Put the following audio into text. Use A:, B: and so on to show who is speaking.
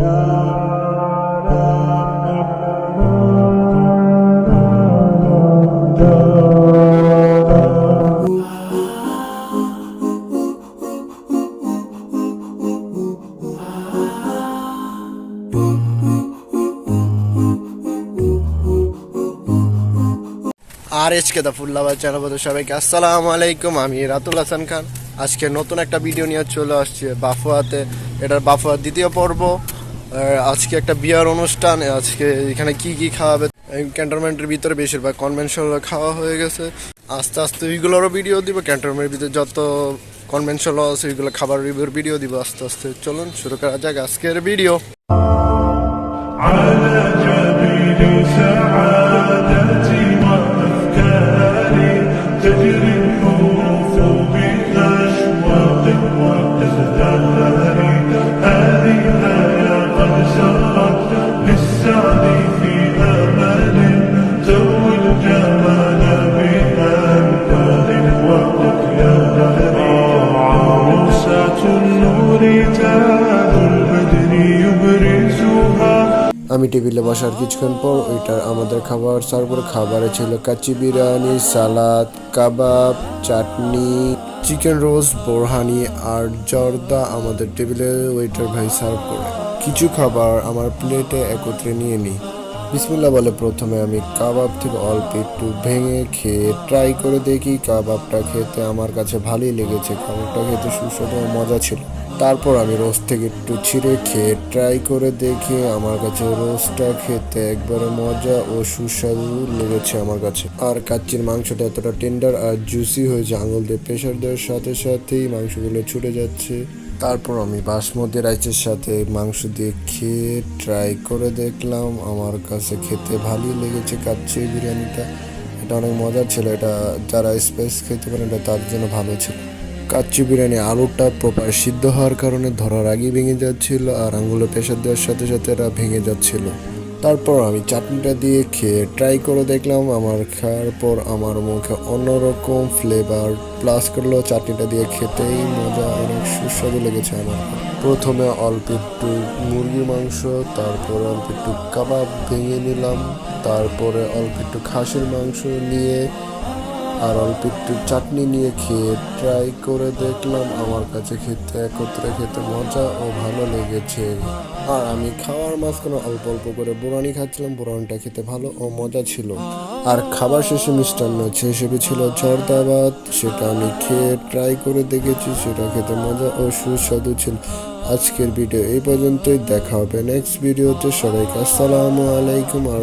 A: আর HK দা ফুল্লাবাদ channel বন্ধু সবাইকে আসসালামু আলাইকুম, আমি রাতুল হাসান খান। আজকে নতুন একটা ভিডিও নিয়ে চলে আসছি বাফুয়াতে। এটার বাফুয়ার দ্বিতীয় পর্ব। আজকে একটা বিয়ার অনুষ্ঠান, আজকে এখানে কি কি খাওয়াবে? ক্যান্টনমেন্টের ভিতরে বেশিরভাগ কনভেনশনাল খাওয়া হয়ে গেছে। আস্তে আস্তে ওইগুলোরও ভিডিও দিব ক্যান্টনমেন্টের ভিতরে যত কনভেনশনাল আছে ওইগুলো খাবার রিভিউর ভিডিও দিব, আস্তে আস্তে। চলুন, শুরু করা যাক আজকের ভিডিও আমি টেবিলে বসার কিছুক্ষণ পর ওইটার আমাদের খাবার করে খাবারে ছিল কাচ্চি বিরিয়ানি, সালাদ, কাবাব, চাটনি, চিকেন রোস্ট, বোরহানি আর জর্দা আমাদের টেবিলে ওয়েটার ভাই সার্ভ করে। কিছু খাবার আমার প্লেটে একত্রে নিয়ে নিই। বিসমিল্লা বলে প্রথমে আমি কাবাব থেকে অল্প একটু ভেঙে খেয়ে ট্রাই করে দেখি কাবাবটা খেতে আমার কাছে ভালোই লেগেছে, খাবারটা খেতে সুস্বাদু মজা ছিল। তারপর আমি রোস্ট থেকে একটু ছিঁড়ে খেয়ে ট্রাই করে দেখি আমার কাছে রোস্টটা খেতে একবারে মজা ও সুস্বাদু লেগেছে আমার কাছে। আর কাচ্চির মাংসটা এতটা টেন্ডার আর জুসি হয়েছে, আঙুল দিয়ে প্রেশার দেওয়ার সাথে সাথেই মাংসগুলো ছুটে যাচ্ছে। তারপর আমি বাসমতি রাইসের সাথে মাংস দিয়ে খেয়ে ট্রাই করে দেখলাম, আমার কাছে খেতে ভালোই লেগেছে কাচ্চি বিরিয়ানিটা। এটা অনেক মজার ছিল, এটা যারা স্পাইস খেতে পারেন, এটা তার জন্য ভালো ছিল। কাচ্চি বিরিয়ানি আলুটা প্রপার সিদ্ধ হওয়ার কারণে ধরার আগেই ভেঙে যাচ্ছিল আর আঙ্গুলে প্রেশার দেওয়ার সাথে সাথে এটা ভেঙে যাচ্ছিল। তারপর আমি চাটনিটা দিয়ে খেয়ে ট্রাই করে দেখলাম, আমার খাওয়ার পর আমার মুখে অন্যরকম ফ্লেভার প্লাস করল চাটনিটা দিয়ে খেতেই মজা, অনেক সুস্বাদু লেগেছে আমার। প্রথমে অল্প একটু মুরগির মাংস, তারপরে অল্প একটু কাবাব ভেঙে নিলাম, তারপরে অল্প একটু খাসির মাংস নিয়ে আর অল্প একটু চাটনি নিয়ে খেয়ে ট্রাই করে দেখলাম আমার কাছে খেতে একত্রে খেতে মজা ও ভালো লেগেছে। আর আমি খাওয়ার মাঝখানে অল্প অল্প করে বোরানি খাচ্ছিলাম বোরানিটা খেতে ভালো ও মজা ছিল। আর খাবার শেষে মিষ্টান্ন হিসেবে ছিল জর্দাবাদ, সেটা আমি খেয়ে ট্রাই করে দেখেছি, সেটা খেতে মজা ও সুস্বাদু ছিল। আজকের ভিডিও এই পর্যন্তই, দেখা হবে নেক্সট ভিডিওতে সবাইকে আসসালামু আলাইকুম আর